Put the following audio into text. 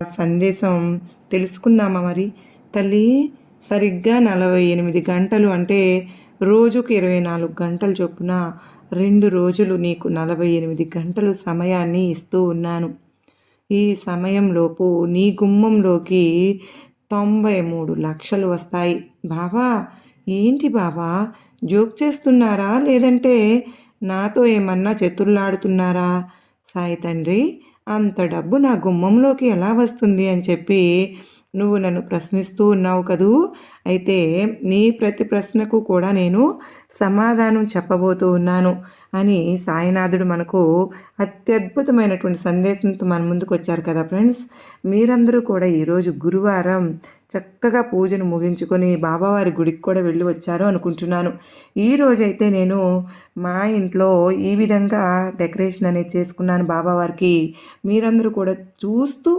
సందేశం తెలుసుకుందామా మరి? తల్లి సరిగ్గా నలభై ఎనిమిది గంటలు అంటే రోజుకు ఇరవై నాలుగు గంటలు చొప్పున రెండు రోజులు నీకు నలభై ఎనిమిది గంటలు సమయాన్ని ఇస్తూ ఉన్నాను. ఈ సమయంలోపు నీ గుమ్మంలోకి తొంభై మూడు లక్షలు వస్తాయి. బాబా ఏంటి బాబా జోక్ చేస్తున్నారా? లేదంటే నాతో ఏమన్నా చతుర్లాడుతున్నారా సాయి తండ్రి అంత డబ్బు నా గుమ్మంలోకి ఎలా వస్తుంది అని చెప్పి నువ్వు నన్ను ప్రశ్నిస్తూ ఉన్నావు కదూ? అయితే నీ ప్రతి ప్రశ్నకు కూడా నేను సమాధానం చెప్పబోతూ ఉన్నాను అని సాయినాథుడు మనకు అత్యద్భుతమైనటువంటి సందేశంతో మన ముందుకు వచ్చారు కదా ఫ్రెండ్స్. మీరందరూ కూడా ఈరోజు గురువారం చక్కగా పూజను ముగించుకొని బాబావారి గుడికి కూడా వెళ్ళి వచ్చారు అనుకుంటున్నాను. ఈ రోజైతే నేను మా ఇంట్లో ఈ విధంగా డెకరేషన్ అనేది చేసుకున్నాను బాబావారికి. మీరందరూ కూడా చూస్తూ